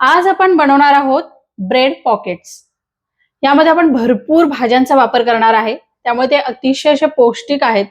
आज आपण बनवणार आहोत ब्रेड पॉकेट्स यामध्ये आपण भरपूर भाज्यांचा वापर करणार आहे. त्यामुळे ते अतिशय असे पौष्टिक आहेत.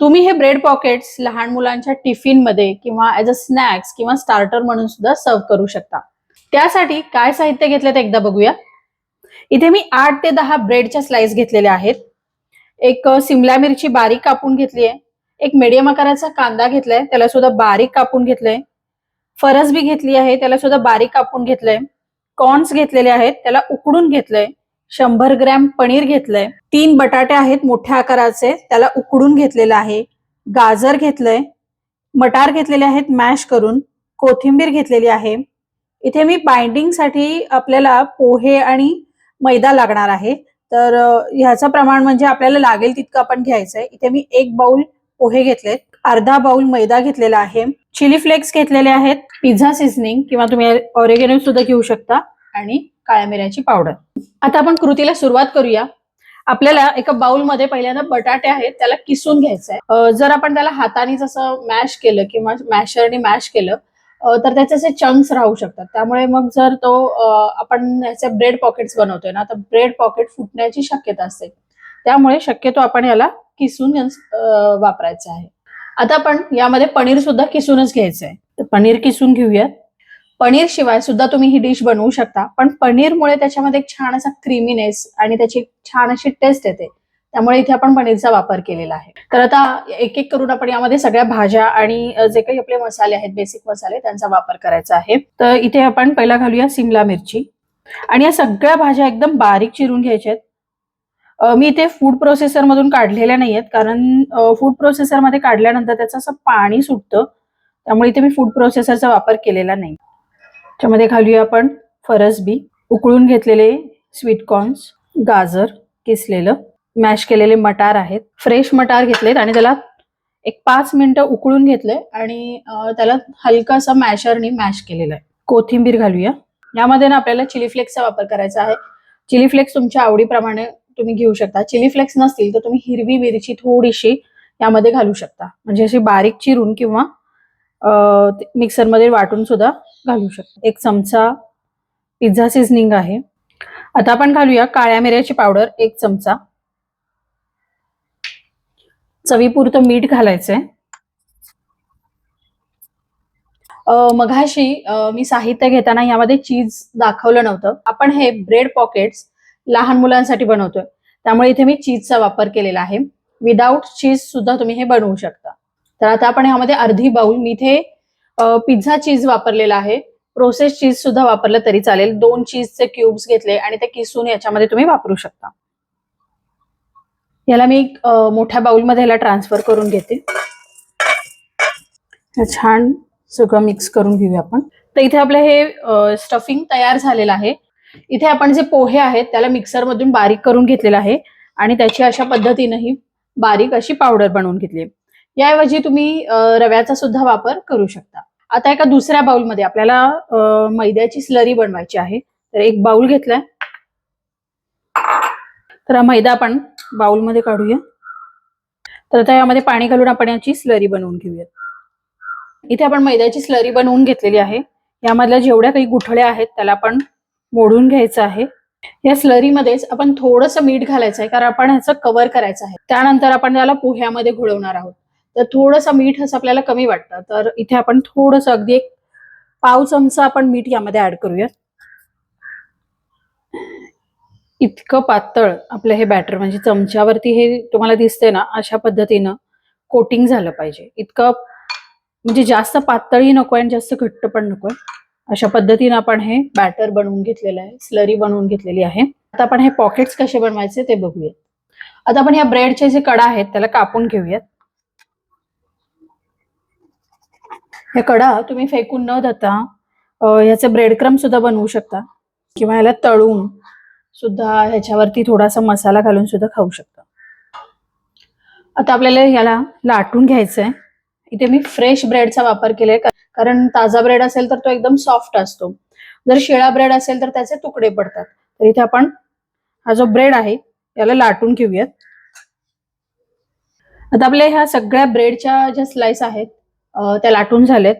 तुम्ही हे ब्रेड पॉकेट्स लहान मुलांच्या टिफिनमध्ये किंवा ॲज अ स्नॅक्स किंवा स्टार्टर म्हणून सुद्धा सर्व करू शकता. त्यासाठी काय साहित्य घेतलं ते एकदा बघूया. इथे मी आठ ते दहा ब्रेडच्या स्लाइस घेतलेल्या आहेत. एक सिमला मिरची बारीक कापून घेतली आहे एक मीडियम आकाराचा कांदा घेतलाय. त्याला सुद्धा बारीक कापून घेतलंय. फरसबी घेतली आहे त्याला सुद्धा बारीक कापून घेतलंय. कॉर्न्स घेतलेले आहेत त्याला उकडून घेतलंय. शंभर ग्रॅम पनीर घेतलंय. तीन बटाटे आहेत मोठ्या आकाराचे त्याला उकडून घेतलेलं आहे. गाजर घेतलंय. मटार घेतलेले आहेत मॅश करून. कोथिंबीर घेतलेली आहे. इथे मी बाइंडिंगसाठी आपल्याला पोहे आणि मैदा लागणार आहे. तर ह्याचं प्रमाण म्हणजे आपल्याला लागेल तितकं आपण घ्यायचंय. इथे मी एक बाउल पोहे घेतलेत. अर्धा बाउल मैदा घेतलेला आहे. चिली फ्लेक्स घेतलेले आहेत. पिझ्झा सिझनिंग किंवा तुम्ही ऑरेगेनो सुद्धा घेऊ शकता आणि काळ्या मिऱ्याची पावडर. आता आपण कृतीला सुरुवात करूया. आपल्याला एका बाउलमध्ये पहिल्यांदा बटाटे आहेत त्याला किसून घ्यायचं आहे जर आपण त्याला हाताने जसं मॅश केलं किंवा मॅशरने मॅश केलं तर त्याचे असे चंक्स राहू शकतात. त्यामुळे मग जर तो आपण ह्याचे ब्रेड पॉकेट्स बनवतोय ना तर ब्रेड पॉकेट फुटण्याची शक्यता असते. त्यामुळे शक्यतो आपण याला किसून वापरायचं आहे. आता आपण यामध्ये पनीर सुद्धा किसूनच घ्यायचं आहे तर पनीर किसून घेऊयात. पनीर शिवाय सुद्धा तुम्ही ही डिश बनवू शकता. पण पनीरमुळे त्याच्यामध्ये एक छान असा क्रीमीनेस आणि त्याची एक छान अशी टेस्ट येते. त्यामुळे इथे आपण पनीरचा वापर केलेला आहे. तर आता एक एक करून आपण यामध्ये सगळ्या भाज्या आणि जे काही आपले मसाले आहेत बेसिक मसाले त्यांचा वापर करायचा आहे. तर इथे आपण पहिला घालूया सिमला मिरची. आणि या सगळ्या भाज्या एकदम बारीक चिरून घ्यायच्या आहेत. मी इथे फूड प्रोसेसर मधून काढलेल्या नाहीयेत कारण फूड प्रोसेसरमध्ये काढल्यानंतर त्याचं असं पाणी सुटतं त्यामुळे इथे मी फूड प्रोसेसरचा वापर केलेला नाही. त्यामध्ये घालूया आपण फरसबी उकळून घेतलेले स्वीट कॉर्न्स गाजर किसलेलं मॅश केलेले मटार आहेत. फ्रेश मटार घेतलेत आणि त्याला एक पाच मिनिटं उकळून घेतलंय आणि त्याला हलकासा मॅशरनी मॅश केलेलं आहे. कोथिंबीर घालूया. यामध्ये ना आपल्याला चिली फ्लेक्सचा वापर करायचा आहे. चिली फ्लेक्स तुमच्या आवडीप्रमाणे तुम्ही घेऊ शकता. चिली फ्लेक्स नसतील तर तुम्ही हिरवी मिरची थोडीशी यामध्ये घालू शकता. म्हणजे अशी बारीक चिरून किंवा मिक्सरमध्ये वाटून सुद्धा घालू शकता. एक चमचा पिझ्झा सिझनिंग आहे. आता आपण घालूया काळ्या मिऱ्याची पावडर एक चमचा. चवीपुरतं मीठ घालायचंय. मघाशी मी साहित्य घेताना यामध्ये चीज दाखवलं नव्हतं. आपण हे ब्रेड पॉकेट्स लहान मुलांसाठी बनवतोय. त्यामुळे इथे मी चीजचा वापर केलेला आहे. विदाऊट चीज सुद्धा तुम्ही हे बनवू शकता. तर आता आपण यामध्ये अर्धी बाउल मी इथे पिझ्झा चीज वापरलेला आहे. प्रोसेस चीज सुद्धा वापरलं तरी चालेल. दोन चीजचे क्यूब्स घेतले आणि ते किसून याच्यामध्ये तुम्ही वापरू शकता. याला मी मोठ्या बाउलमध्ये याला ट्रान्सफर करून घेते. छान सगळं मिक्स करून घेऊया आपण. तर इथे आपलं हे स्टफिंग तयार झालेलं आहे. इथे आपण जे पोहे आहेत त्याला मिक्सर मधून बारीक करून घेतलेलं आहे आणि त्याची अशा पद्धतीनं ही बारीक अशी पावडर बनवून घेतली याऐवजी तुम्ही रव्याचा सुद्धा वापर करू शकता. आता एका दुसऱ्या बाउलमध्ये आपल्याला मैद्याची स्लरी बनवायची आहे. तर एक बाउल घेतलाय. तर हा मैदा आपण बाउलमध्ये काढूया. तर आता यामध्ये पाणी घालून आपण याची स्लरी बनवून घेऊया इथे आपण मैद्याची स्लरी बनवून घेतलेली आहे. यामधल्या जेवढ्या काही गुठळ्या आहेत त्याला आपण मोडून घ्यायचं आहे. या स्लरीमध्येच आपण थोडंसं मीठ घालायचं आहे कारण आपण ह्याचं कव्हर करायचं आहे. त्यानंतर आपण त्याला पोह्यामध्ये घोळवणार आहोत. तर थोडंसं मीठ असं आपल्याला कमी वाटतं. तर इथे आपण थोडंसं अगदी एक पाव चमचा आपण मीठ यामध्ये ऍड करूया इतकं पातळ आपलं हे बॅटर म्हणजे चमच्यावरती हे तुम्हाला दिसते ना अशा पद्धतीनं कोटिंग झालं पाहिजे. इतकं म्हणजे जास्त पातळही आहे आणि जास्त घट्ट पण नको आहे अशा पद्धतीनं आपण हे बॅटर बनवून घेतलेलं आहे स्लरी बनवून घेतलेली आहे. आता आपण हे पॉकेट्स कसे बनवायचे ते बघूयात. आता आपण या ब्रेडचे जे कडा आहेत त्याला कापून घेऊयात. हे कडा तुम्ही फेकून न देता ह्याचे ब्रेड क्रम सुद्धा बनवू शकता. किंवा ह्याला तळून सुद्धा ह्याच्यावरती थोडासा मसाला घालून सुद्धा खाऊ शकता. आता आपल्याला ह्याला लाटून घ्यायचं आहे इथे मी फ्रेश ब्रेडचा वापर केलाय. कारण ताजा ब्रेड असेल तर तो एकदम सॉफ्ट असतो. जर शिळा ब्रेड असेल तर त्याचे तुकडे पडतात. तर इथे आपण हा जो ब्रेड आहे याला लाटून घेऊयात. आता आपल्या ह्या सगळ्या ब्रेडच्या ज्या स्लाइस आहेत त्या लाटून झाल्यात.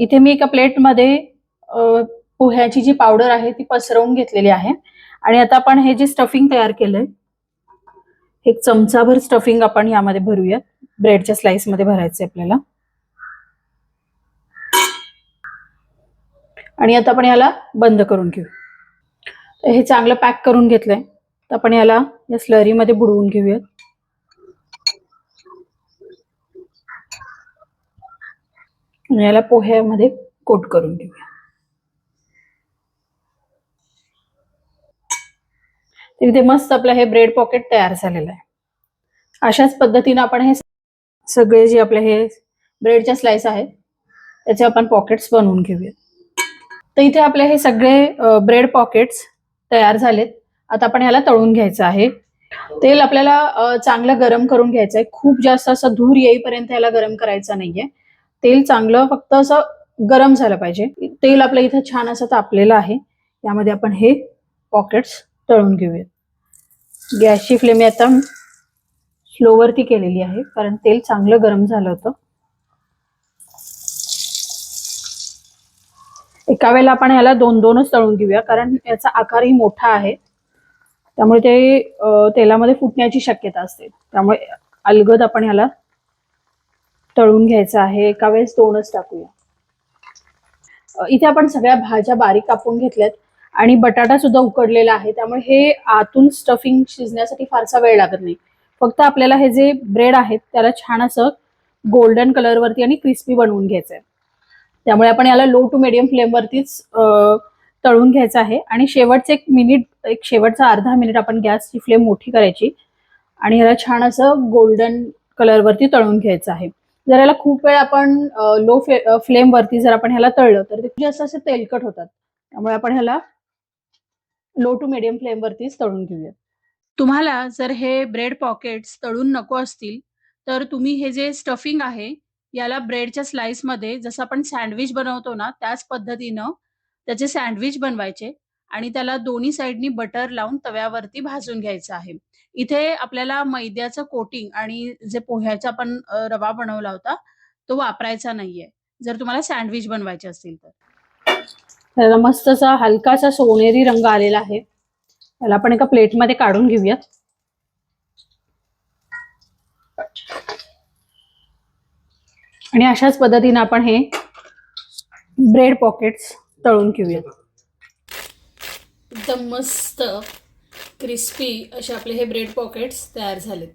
इथे मी एका प्लेटमध्ये पोह्याची जी पावडर आहे ती पसरवून घेतलेली आहे. आणि आता आपण हे जे स्टफिंग तयार केलंय एक चमचाभर स्टफिंग आपण यामध्ये भरूयात. ब्रेडच्या स्लाइसमध्ये मध्ये आपल्याला. आणि आता आपण याला बंद करून घेऊ. तर हे चांगलं पॅक करून घेतलंय. तर आपण याला या स्लरीमध्ये बुडवून घेऊयात. याला पोह्यामध्ये कोट करून घेऊया. तिथे मस्त आपलं हे ब्रेड पॉकेट तयार झालेलं आहे. अशाच पद्धतीनं आपण हे सगळे जे आपले हे ब्रेडच्या स्लाइस आहेत त्याचे आपण पॉकेट्स बनवून घेऊयात. तर इथे आपले हे सगळे ब्रेड पॉकेट्स तयार झालेत. आता आपण ह्याला तळून घ्यायचं आहे. तेल आपल्याला चांगलं गरम करून घ्यायचं आहे. खूप जास्त असं धूर येईपर्यंत ह्याला गरम करायचं नाहीये. तेल चांगलं फक्त असं गरम झालं पाहिजे. तेल आपलं इथं छान असं तापलेलं आहे. यामध्ये आपण हे पॉकेट्स तळून घेऊयात. गॅसची फ्लेम आता स्लोवरती केलेली आहे कारण तेल चांगलं गरम झालं होतं. एका वेळेला आपण ह्याला दोन दोनच तळून घेऊया कारण याचा आकारही मोठा आहे. त्यामुळे ते तेलामध्ये फुटण्याची शक्यता असते. त्यामुळे अलगद आपण ह्याला तळून घ्यायचं आहे. एका वेळेस दोनच टाकूया. इथे आपण सगळ्या भाज्या बारीक कापून घेतल्यात आणि बटाटा सुद्धा उकडलेला आहे. त्यामुळे हे आतून स्टफिंग शिजण्यासाठी फारसा वेळ लागत नाही. फक्त आपल्याला हे जे ब्रेड आहेत त्याला छान असं गोल्डन कलरवरती आणि क्रिस्पी बनवून घ्यायचं आहे त्यामुळे आपण याला लो टू मिडियम फ्लेमवरतीच तळून घ्यायचं आहे. आणि शेवटचे एक मिनिट एक शेवटचा अर्धा मिनिट आपण गॅसची फ्लेम मोठी करायची. आणि याला छान असं गोल्डन कलरवरती तळून घ्यायचं आहे. जर याला खूप वेळ आपण लो फ्लेम वरती जर आपण ह्याला तळलं तर ते जास्त असे तेलकट होतात. त्यामुळे आपण ह्याला लो टू मिडियम फ्लेम वरतीच तळून घेऊया तुम्हाला जर हे ब्रेड पॉकेट्स तळून नको असतील तर तुम्ही हे जे स्टफिंग आहे याला ब्रेडच्या स्लाइसमध्ये जसं आपण सँडविच बनवतो ना त्याच पद्धतीनं त्याचे सँडविच बनवायचे आणि त्याला दोन्ही साईडनी बटर लावून तव्यावरती भाजून घ्यायचं आहे. इथे आपल्याला मैद्याचं कोटिंग आणि जे पोह्याचा आपण रवा बनवला होता तो वापरायचा नाहीये. जर तुम्हाला सँडविच बनवायचे असतील तर. त्याला मस्त हलकासा सोनेरी रंग आलेला आहे. त्याला आपण एका प्लेटमध्ये काढून घेऊयात. आणि अशाच पद्धतीने आपण हे ब्रेड पॉकेट्स तळून घेऊयात. एकदम मस्त क्रिस्पी असे आपले हे ब्रेड पॉकेट्स तयार झालेत.